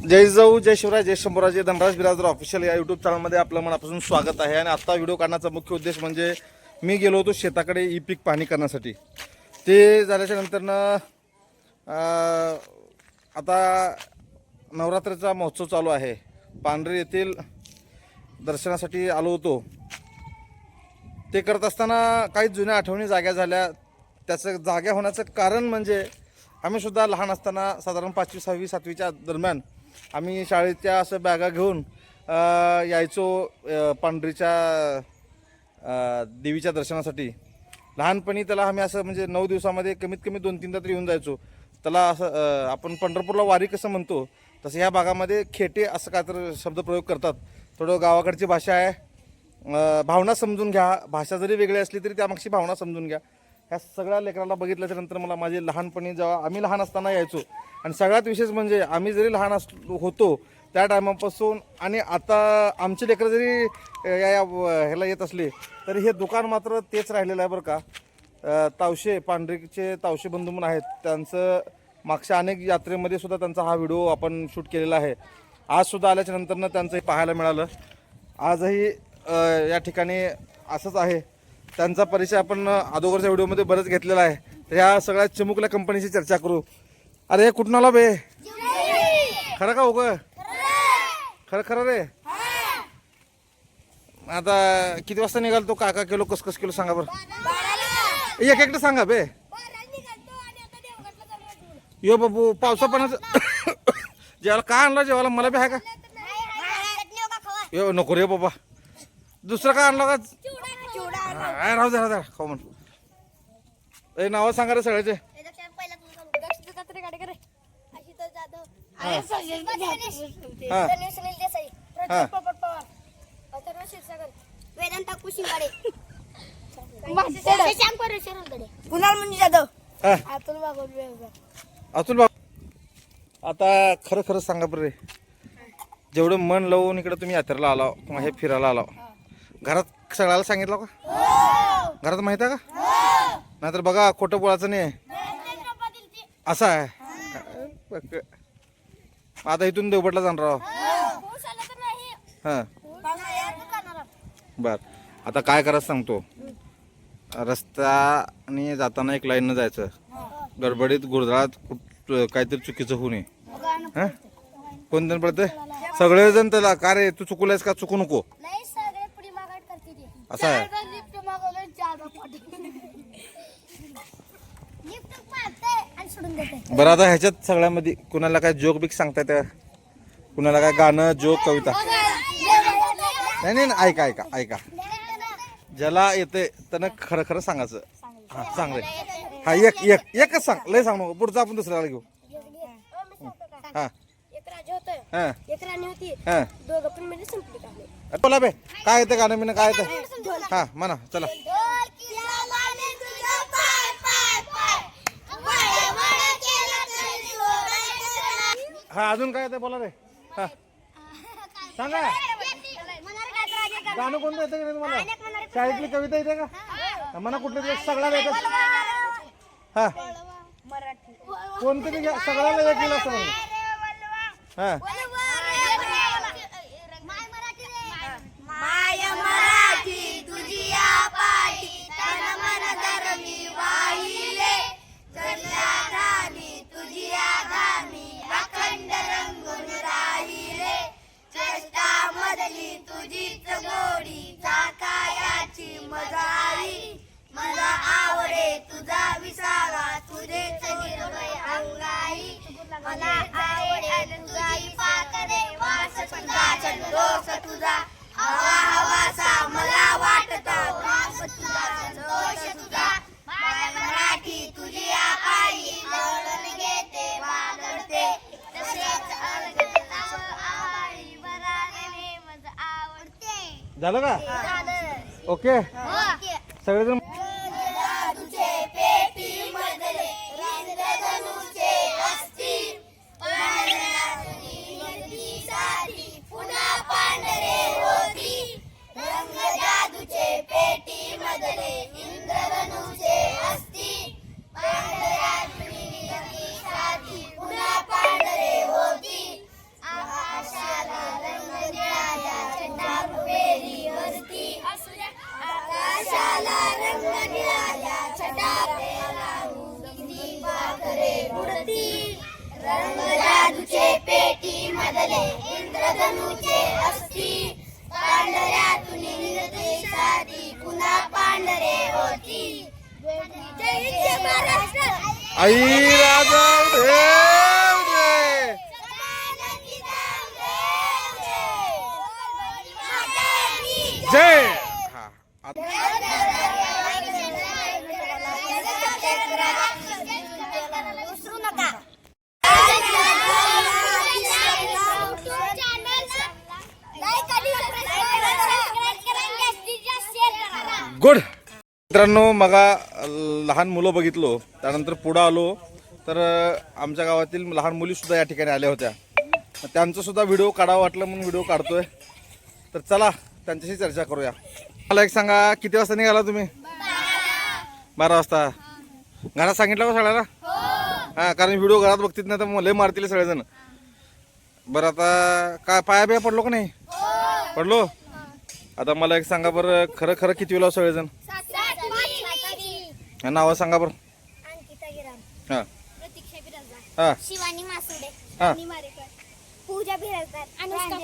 जय जाऊ जय शिवराय जय शंभूराजे धनराज बिराजदार ऑफिशियल या युट्यूब चॅनलमध्ये आपलं मनापासून स्वागत आहे. आणि आता व्हिडिओ काढण्याचा मुख्य उद्देश म्हणजे मी गेलो होतो शेताकडे ई पीक पाहणी करण्यासाठी. ते झाल्याच्या नंतरनं आता नवरात्रीचा महोत्सव चालू आहे. पांढरी येथील दर्शनासाठी आलो होतो. ते करत असताना काही जुन्या आठवणी जाग्या झाल्या. त्याचं जाग्या होण्याचं कारण म्हणजे आम्ही सुद्धा लहान असताना साधारण पाचवी सहावी सातवीच्या दरम्यान आम्ही शाळेच्या असं बॅगा घेऊन यायचो पांढरीच्या देवीच्या दर्शनासाठी. लहानपणी त्याला आम्ही असं म्हणजे नऊ दिवसामध्ये कमीत कमी दोन तीनदा तरी येऊन जायचो. त्याला असं आपण पंढरपूरला वारी कसं म्हणतो तसं ह्या भागामध्ये खेटे असं काय तर शब्दप्रयोग करतात. थोडं गावाकडची भाषा आहे. भावना समजून घ्या. भाषा जरी वेगळी असली तरी त्यामागची भावना समजून घ्या. ह्या सगळ्या लेकराला बघितल्याच्या नंतर मला माझे लहानपणी जेव्हा आम्ही लहान असताना यायचो आणि सगळ्यात विशेष म्हणजे आम्ही जरी लहान अस होतो त्या टायमापासून आणि आता आमचे लेकरं जरी या या ह्याला येत असले तरी हे दुकान मात्र तेच राहिलेलं आहे बरं का. तावशे पांढरीचे तावशे बंधू म्हणून आहेत. त्यांचं मागच्या अनेक यात्रेमध्ये सुद्धा त्यांचा हा व्हिडिओ आपण शूट केलेला आहे. आजसुद्धा आल्याच्या नंतरनं त्यांचं पाहायला मिळालं. आजही या ठिकाणी असंच आहे. त्यांचा परिचय आपण अगोदरच्या व्हिडिओमध्ये बरंच घेतलेला आहे तर ह्या सगळ्या चिमुकल्या कंपनीची चर्चा करू अरे हे कुठून आला बे खरं का उग खरं खरं रे आता किती वाजता निघाल तो काका किलो कस कस किलो सांगा बरं एक एकटं सांगा बे यो बाबू पावसा पाण्याचं जेवायला का आणला जेवायला मला बी आहे का यो नको रे बाबा दुसरं काय आणलं का हा, राहू दे राहू दे. खाऊ म्हण. ए नावं सांगा रे सगळ्याचे. हा. हा. वेदांता कुशिंगाडे. कुणाल म्हणजे जाधव. हा. अतुल बाबा आता खरं खरं सांगा बरं रे. जेवढं मन लावून इकडे तुम्ही यात्रेला आलाव किंवा हे फिरायला आलाव. घरात सगळ्याला सांगितलं का? घरात माहीत आहे का? नाहीतर बघा खोटं बोलायचं नाही असं आहे. आता इथून देवबटला जाणार आहो हां. बर. आता काय करायचं सांगतो. रस्त्याने जाताना एक लाईननं जायचं. गडबडीत गुरदळात कुठ काहीतरी चुकीचं होऊ नये. हं? कोण जण पडते सगळेजण त्याला का रे तू चुकलायस का? चुकू नको. असं आहे. बरं आता ह्याच्यात सगळ्यामध्ये कुणाला काय जोक बिक सांगता येतं कुणाला काय गाणं जोक कविता? नाही नाही ऐका ऐका ऐका. ज्याला येते त्यानं खरं खरं सांगायचं. हा रे. हा एक एक एकच सांग. लय सांग नको. पुढचं आपण दुसऱ्याला घेऊ. हा. हा. हा. बोला बे. काय येतं गाणं बिणं काय येतं हा म्हणा चला. हा अजून काय येतं बोला रे हा. सांगा. गाणं कोणतं येतं की नाही तुम्हाला? शाळेतली कविता येते का? म्हणा कुठलं तरी सगळ्याला येतं? हा. कोणतं सगळ्याला एक गेलं असं म्हणा हा. मला आवडे तुझा विसावा. निर्भय अंगाई. मला आवडे तुझी पाकरे. वास तुझा तुझा. हवा हवासा मला वाटतो. वास तुझा संतोष तुझा. मराठी तुझी घेते वागडते. तसेच आवडते. झालं का? ओके. सगळेजण आई राजा देव दे जय. हा गुड. मित्रांनो मगा लहान मुलं बघितलो त्यानंतर पुढं आलो तर आमच्या गावातील लहान मुली सुद्धा या ठिकाणी आल्या होत्या. मग सुद्धा व्हिडिओ काढावं वाटलं म्हणून व्हिडिओ काढतोय. तर चला त्यांच्याशी चर्चा करूया. मला एक सांगा किती वाजता निघाला तुम्ही? बारा वाजता. घरात सांगितलं का सगळ्याला? हा कारण व्हिडिओ घरात बघतील ना तर मग लय मारतील सगळेजण. बरं आता काय पाया बिया पडलो का नाही? पडलो? आता मला एक सांगा बरं खरं खरं किती वेळा सगळेजण? हा, नावं सांगा बरं. अंकिता गिराम. हां. प्रतीक्षा बिराजदार. हां. शिवानी मासुडे. हां. आणि मारेकर. पूजा बिराजदार. अनुष्का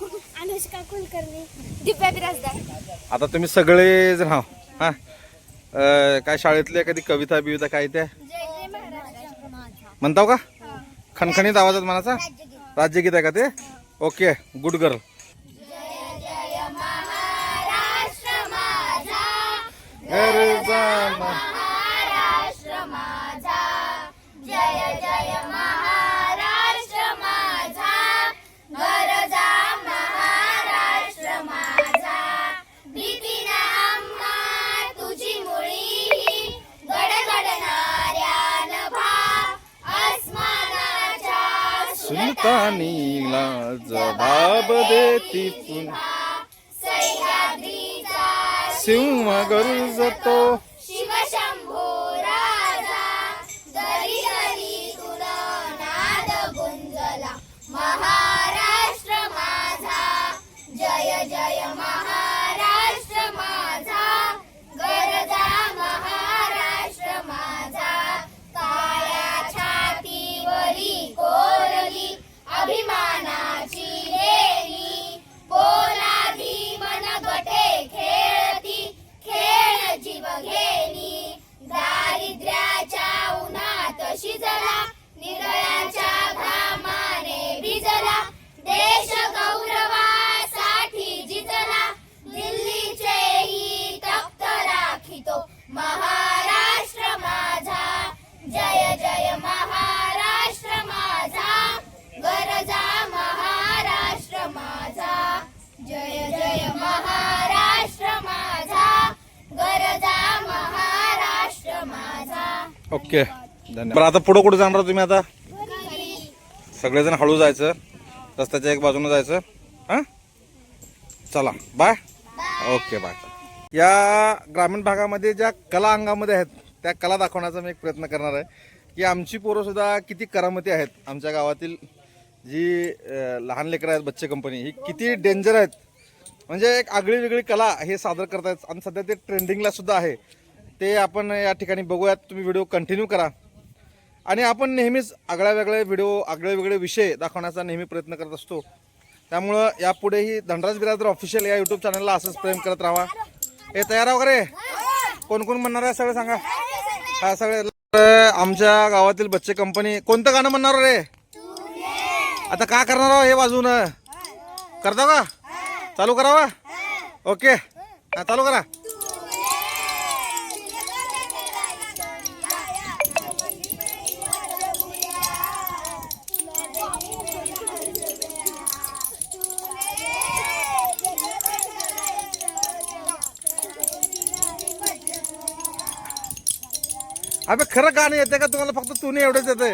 गुरु. अनुष्का कुलकर्णी. दिव्या बिराजदार. आता तुम्ही सगळे जण हा अं, काय शाळेतली एखादी कविता बिविता काय त्या जय जय महाराष्ट्र माझा म्हणताव का? खणखणीत आवाजात मनाचा? राज्यगीत. आहे का ते? ओके गुड गर्ल महाराष्ट्र सुलतानीला जबाब देती पुन्हा सिंह गरुजतो ओके. धन्यवाद. बरं आता पुढं कुठं जाणार तुम्ही आता? सगळेजण हळू जायचं. रस्त्याच्या एक बाजूने जायचं. हां? चला बाय. Okay bye. या ग्रामीण भागामध्ये ज्या कला अंगामध्ये आहेत त्या कला दाखवण्याचा मी एक प्रयत्न करणार आहे. की आमची पोरं सुद्धा किती करामती आहेत. आमच्या गावातील जी लहान लेकरं आहेत बच्चे कंपनी ही किती डेंजर आहेत. म्हणजे एक आगळी वेगळी कला हे सादर करतायत. आणि सध्या ते ट्रेंडिंगला सुद्धा आहे. ते आपण या ठिकाणी बघूयात. तुम्ही व्हिडिओ कंटिन्यू करा. आणि आपण नेहमीच आगळ्या वेगळे व्हिडिओ आगळे वेगळे विषय दाखवण्याचा नेहमी प्रयत्न करत असतो. त्यामुळं यापुढेही धनराज बिरादर ऑफिशियल या यूट्यूब चॅनलला असंच प्रेम करत राहा. हे तयार आहे वगैरे कोण कोण म्हणणार आहे सगळे सांगा. हा सगळे. आमच्या गावातील बच्चे कंपनी कोणतं गाणं म्हणणार रे? आता का करणार आहो हे वाजून करता का? चालू करावा? ओके. हा चालू करा. अबे खरं गाणं येते का तुम्हाला? फक्त तू नाही एवढंच येते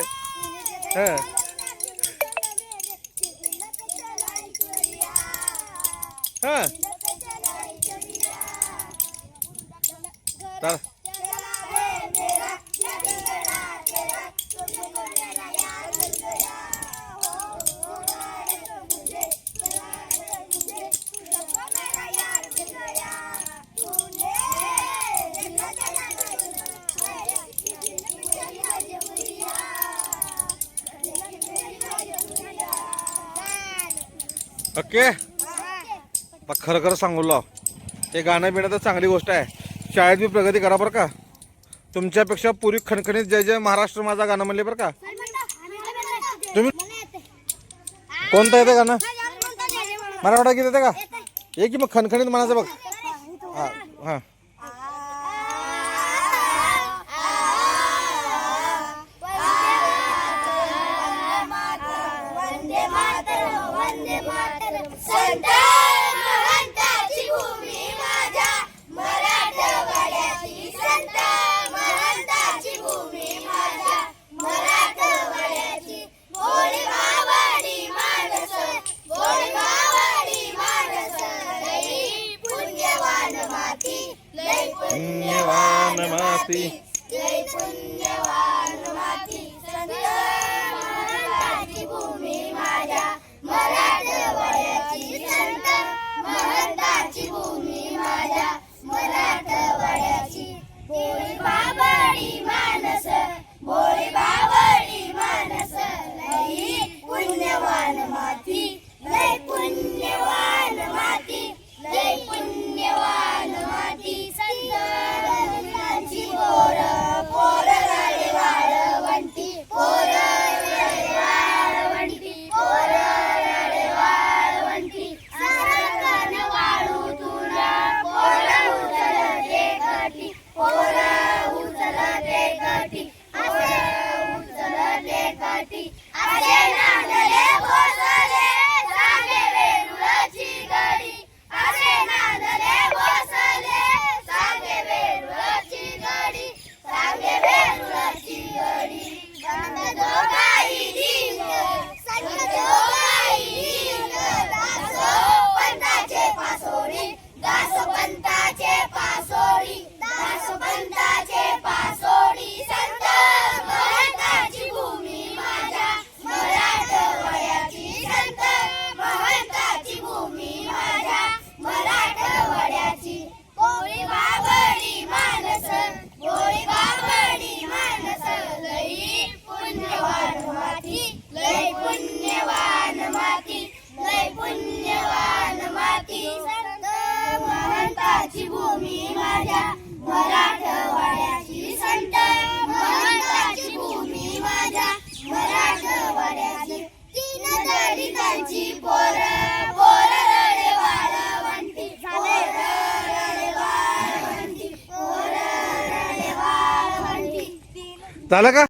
ओके. आता खरं खरं सांगू लो हे गाणं बिणं तर चांगली गोष्ट आहे. शाळेत बी प्रगती करा बरं का. तुमच्यापेक्षा पूर्वी खणखणीत जय जय महाराष्ट्र माझा गाणं म्हणले बरं का. तुम्ही कोणतं येतं गाणं? मराठा गीत येते का? ये की मग खणखणीत म्हणायचं बघ. हा हा. संत महंताची भूमी माझ्या मराठवाड्याची संत महंताची भूमी माझ्या मराठवाड्याची गोडी मावडी माणस गोडी मावडी माणस लई पुण्यवान माती लई पुण्यवान माती जय पुण्य ti. Talaga?